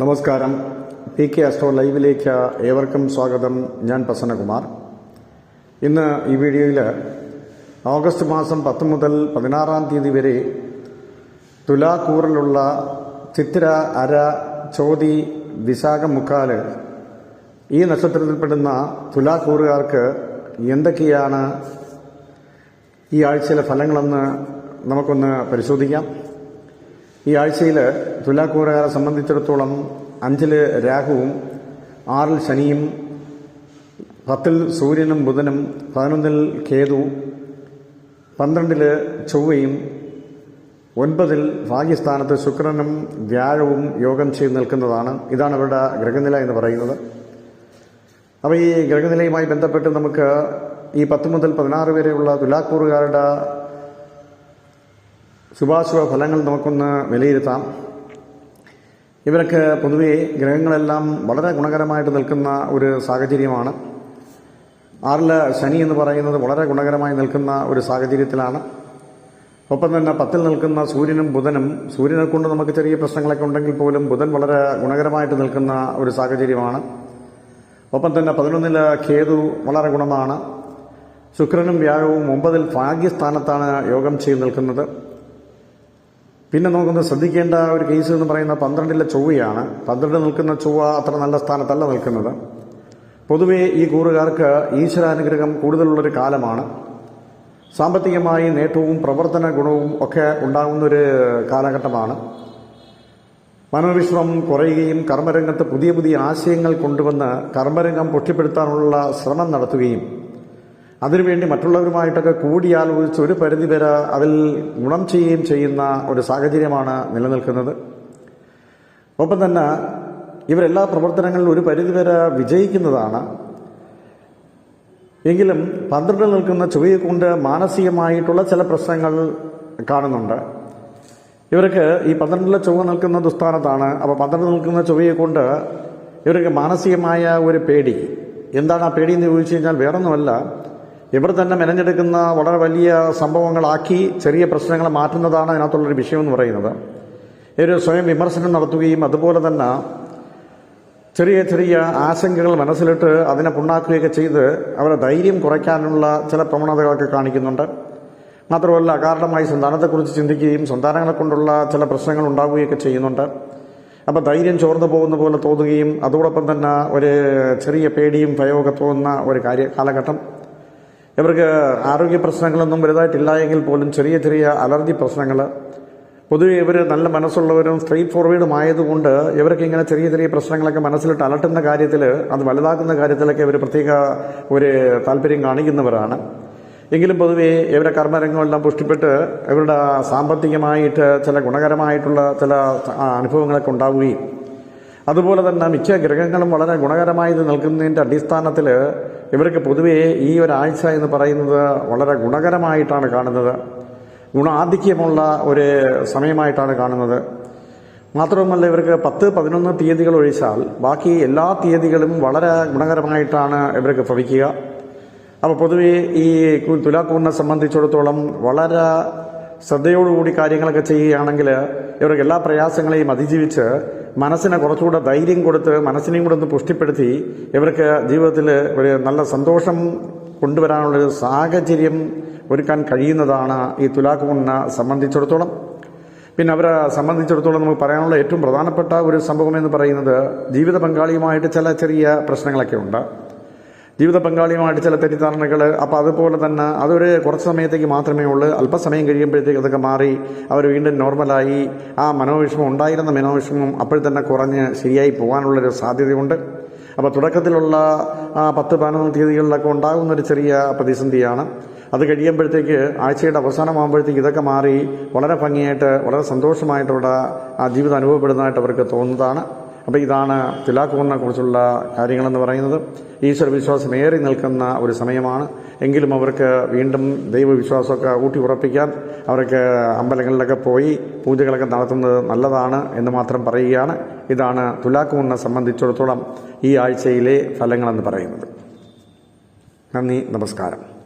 നമസ്കാരം. P K astro ലൈവിലേക്ക് ഏവർക്കും സ്വാഗതം. ഞാൻ പ്രസന്നകുമാർ. ഇന്ന് ഈ വീഡിയോയിൽ ഓഗസ്റ്റ് മാസം പത്ത് മുതൽ പതിനാറാം തീയതി വരെ തുലാക്കൂറിലുള്ള ചിത്തിര അര ചോതി വിശാഖ മുക്കാൽ ഈ നക്ഷത്രത്തിൽപ്പെടുന്ന തുലാക്കൂറുകാർക്ക് എന്തൊക്കെയാണ് ഈ ആഴ്ചയിലെ ഫലങ്ങളെന്ന് നമുക്കൊന്ന് പരിശോധിക്കാം. ഈ ആഴ്ചയിൽ തുലാക്കൂറുകാരെ സംബന്ധിച്ചിടത്തോളം അഞ്ചിൽ രാഹുവും ആറിൽ ശനിയും പത്തിൽ സൂര്യനും ബുധനും പതിനൊന്നിൽ കേതു പന്ത്രണ്ടിൽ ചൊവ്വയും ഒൻപതിൽ ഭാഗ്യസ്ഥാനത്ത് ശുക്രനും വ്യാഴവും യോഗം ചെയ്ത് നിൽക്കുന്നതാണ്. ഇതാണ് അവരുടെ ഗ്രഹനില എന്ന് പറയുന്നത്. അപ്പോൾ ഈ ഗ്രഹനിലയുമായി ബന്ധപ്പെട്ട് നമുക്ക് ഈ പത്ത് മുതൽ പതിനാറ് വരെയുള്ള തുലാക്കൂറുകാരുടെ ശുഭാശുഭ ഫലങ്ങൾ നമുക്കൊന്ന് വിലയിരുത്താം. ഇവർക്ക് പൊതുവേ ഗ്രഹങ്ങളെല്ലാം വളരെ ഗുണകരമായിട്ട് നിൽക്കുന്ന ഒരു സാഹചര്യമാണ്. ആറിൽ ശനി എന്ന് പറയുന്നത് വളരെ ഗുണകരമായി നിൽക്കുന്ന ഒരു സാഹചര്യത്തിലാണ്. ഒപ്പം തന്നെ പത്തിൽ നിൽക്കുന്ന സൂര്യനും ബുധനും സൂര്യനെ കൊണ്ട് നമുക്ക് ചെറിയ പ്രശ്നങ്ങളൊക്കെ ഉണ്ടെങ്കിൽ പോലും ബുധൻ വളരെ ഗുണകരമായിട്ട് നിൽക്കുന്ന ഒരു സാഹചര്യമാണ്. ഒപ്പം തന്നെ പതിനൊന്നിൽ കേതു വളരെ ഗുണമാണ്. ശുക്രനും വ്യാഴവും ഒമ്പതിൽ ഭാഗ്യസ്ഥാനത്താണ് യോഗം ചെയ്ത് നിൽക്കുന്നത്. പിന്നെ നമുക്കൊന്ന് ശ്രദ്ധിക്കേണ്ട ഒരു കേസ് എന്ന് പറയുന്ന പന്ത്രണ്ടിലെ ചൊവ്വയാണ്. പന്ത്രണ്ട് നിൽക്കുന്ന ചൊവ്വ അത്ര നല്ല സ്ഥാനത്തല്ല നിൽക്കുന്നത്. പൊതുവേ ഈ കൂറുകാർക്ക് ഈശ്വരാനുഗ്രഹം കൂടുതലുള്ളൊരു കാലമാണ്. സാമ്പത്തികമായി നേട്ടവും പ്രവർത്തന ഗുണവും ഒക്കെ ഉണ്ടാകുന്നൊരു കാലഘട്ടമാണ്. മനോവിശ്വം കുറയുകയും കർമ്മരംഗത്ത് പുതിയ പുതിയ ആശയങ്ങൾ കൊണ്ടുവന്ന് കർമ്മരംഗം പൊട്ടിപ്പെടുത്താനുള്ള ശ്രമം നടത്തുകയും അതിനുവേണ്ടി മറ്റുള്ളവരുമായിട്ടൊക്കെ കൂടിയാലോചിച്ച് ഒരു പരിധി വരെ അതിൽ ഗുണം ചെയ്യുകയും ചെയ്യുന്ന ഒരു സാഹചര്യമാണ് നിലനിൽക്കുന്നത്. ഒപ്പം തന്നെ ഇവരെല്ലാ പ്രവർത്തനങ്ങളിലും ഒരു പരിധി വരെ വിജയിക്കുന്നതാണ്. എങ്കിലും പന്ത്രണ്ടിൽ നിൽക്കുന്ന ചുവയെ കൊണ്ട് മാനസികമായിട്ടുള്ള ചില പ്രശ്നങ്ങൾ കാണുന്നുണ്ട്. ഇവർക്ക് ഈ പന്ത്രണ്ടിലെ ചുവ നിൽക്കുന്ന ദുസ്ഥാനത്താണ്. അപ്പോൾ പന്ത്രണ്ട് നിൽക്കുന്ന ചുവയെ കൊണ്ട് ഇവർക്ക് മാനസികമായ ഒരു പേടി. എന്താണ് ആ പേടി എന്ന് ചോദിച്ചു കഴിഞ്ഞാൽ വേറൊന്നുമല്ല. ഇവർ തന്നെ മെനഞ്ഞെടുക്കുന്ന വളരെ വലിയ സംഭവങ്ങളാക്കി ചെറിയ പ്രശ്നങ്ങൾ മാറ്റുന്നതാണ് അതിനകത്തുള്ളൊരു വിഷയം എന്ന് പറയുന്നത് ഇവർ സ്വയം വിമർശനം നടത്തുകയും അതുപോലെ തന്നെ ചെറിയ ചെറിയ ആശങ്കകൾ മനസ്സിലിട്ട് അതിനെ പുണ്ണാക്കുകയൊക്കെ ചെയ്ത് അവരെ ധൈര്യം കുറയ്ക്കാനുള്ള ചില പ്രവണതകളൊക്കെ കാണിക്കുന്നുണ്ട്. മാത്രമല്ല അകാരണമായി സന്താനത്തെക്കുറിച്ച് ചിന്തിക്കുകയും സന്താനങ്ങളെ കൊണ്ടുള്ള ചില പ്രശ്നങ്ങൾ ഉണ്ടാവുകയൊക്കെ ചെയ്യുന്നുണ്ട്. അപ്പോൾ ധൈര്യം ചോർന്നു പോകുന്ന പോലെ തോന്നുകയും അതോടൊപ്പം തന്നെ ഒരു ചെറിയ പേടിയും ഭയമൊക്കെ തോന്നുന്ന ഒരു കാര്യ കാലഘട്ടം ഇവർക്ക് ആരോഗ്യ പ്രശ്നങ്ങളൊന്നും വലുതായിട്ടില്ല എങ്കിൽ പോലും ചെറിയ ചെറിയ അലർജി പ്രശ്നങ്ങൾ പൊതുവെ ഇവർ നല്ല മനസ്സുള്ളവരും സ്ട്രെയിറ്റ് ഫോർവേഡും ആയതുകൊണ്ട് ഇവർക്ക് ഇങ്ങനെ ചെറിയ ചെറിയ പ്രശ്നങ്ങളൊക്കെ മനസ്സിലിട്ട് അലട്ടുന്ന കാര്യത്തിൽ അത് വലുതാക്കുന്ന കാര്യത്തിലൊക്കെ ഇവർ പ്രത്യേക ഒരു താല്പര്യം കാണിക്കുന്നവരാണ്. എങ്കിലും പൊതുവേ ഇവരുടെ കർമ്മരംഗമെല്ലാം പുഷ്ടിപ്പെട്ട് ഇവരുടെ സാമ്പത്തികമായിട്ട് ചില ഗുണകരമായിട്ടുള്ള ചില അനുഭവങ്ങളൊക്കെ ഉണ്ടാവുകയും. അതുപോലെ തന്നെ മിക്ക ഗ്രഹങ്ങളും വളരെ ഗുണകരമായി നിൽക്കുന്നതിന്റെ അടിസ്ഥാനത്തിൽ ഇവർക്ക് പൊതുവേ ഈ ഒരാഴ്ച എന്ന് പറയുന്നത് വളരെ ഗുണകരമായിട്ടാണ് കാണുന്നത്. ഗുണാധിക്യമുള്ള ഒരു സമയമായിട്ടാണ് കാണുന്നത്. മാത്രവുമല്ല ഇവർക്ക് പത്ത് പതിനൊന്ന് തീയതികൾ ഒഴിച്ചാൽ ബാക്കി എല്ലാ തീയതികളും വളരെ ഗുണകരമായിട്ടാണ് ഇവർക്ക് ഭവിക്കുക. അപ്പോൾ പൊതുവേ ഈ തുലാക്കൂറിനെ സംബന്ധിച്ചിടത്തോളം വളരെ ശ്രദ്ധയോടുകൂടി കാര്യങ്ങളൊക്കെ ചെയ്യുകയാണെങ്കിൽ ഇവർക്ക് എല്ലാ പ്രയാസങ്ങളെയും അതിജീവിച്ച് മനസ്സിനെ കുറച്ചുകൂടെ ധൈര്യം കൊടുത്ത് മനസ്സിനെയും കൂടെ ഒന്ന് പുഷ്ടിപ്പെടുത്തി ഇവർക്ക് ജീവിതത്തിൽ ഒരു നല്ല സന്തോഷം കൊണ്ടുവരാനുള്ളൊരു സാഹചര്യം ഒരുക്കാൻ കഴിയുന്നതാണ് ഈ തുലാക്കൂറിനെ സംബന്ധിച്ചിടത്തോളം. പിന്നെ അവരെ സംബന്ധിച്ചിടത്തോളം നമുക്ക് പറയാനുള്ള ഏറ്റവും പ്രധാനപ്പെട്ട ഒരു സംഭവം എന്ന് പറയുന്നത് ജീവിത പങ്കാളിയുമായിട്ട് ചില ചെറിയ പ്രശ്നങ്ങളൊക്കെ ഉണ്ട്. ജീവിത പങ്കാളിയുമായിട്ട് ചില തെറ്റിദ്ധാരണകൾ അപ്പോൾ അതുപോലെ തന്നെ അതൊരു കുറച്ച് സമയത്തേക്ക് മാത്രമേ ഉള്ളൂ. അല്പസമയം കഴിയുമ്പോഴത്തേക്ക് അതൊക്കെ മാറി അവർ വീണ്ടും നോർമലായി. ആ മനോവിഷമം ഉണ്ടായിരുന്ന മനോവിഷമം അപ്പോൾ തന്നെ കുറഞ്ഞ് ശരിയായി പോകാനുള്ളൊരു സാധ്യതയുണ്ട്. അപ്പോൾ തുടക്കത്തിലുള്ള ആ പത്ത് പതിനൊന്ന് തീയതികളിലൊക്കെ ഉണ്ടാകുന്ന ഒരു ചെറിയ പ്രതിസന്ധിയാണ്. അത് കഴിയുമ്പോഴത്തേക്ക് ആഴ്ചയുടെ അവസാനമാകുമ്പോഴത്തേക്ക് ഇതൊക്കെ മാറി വളരെ ഭംഗിയായിട്ട് വളരെ സന്തോഷമായിട്ടുള്ള ആ ജീവിതം അനുഭവപ്പെടുന്നതായിട്ട് അവർക്ക് തോന്നുന്നതാണ്. അപ്പോൾ ഇതാണ് തിലാക്കൂറിനെ കുറിച്ചുള്ള കാര്യങ്ങളെന്ന് പറയുന്നത്. ഈശ്വര വിശ്വാസം ഏറി നിൽക്കുന്ന ഒരു സമയമാണ്. എങ്കിലും അവർക്ക് വീണ്ടും ദൈവവിശ്വാസമൊക്കെ ഊട്ടി ഉറപ്പിക്കാൻ അവർക്ക് അമ്പലങ്ങളിലൊക്കെ പോയി പൂജകളൊക്കെ നടത്തുന്നത് നല്ലതാണ് എന്ന് മാത്രം പറയുകയാണ്. ഇതാണ് തുലാക്കൂറിനെ സംബന്ധിച്ചിടത്തോളം ഈ ആഴ്ചയിലെ ഫലങ്ങളെന്ന് പറയുന്നത്. നന്ദി നമസ്കാരം.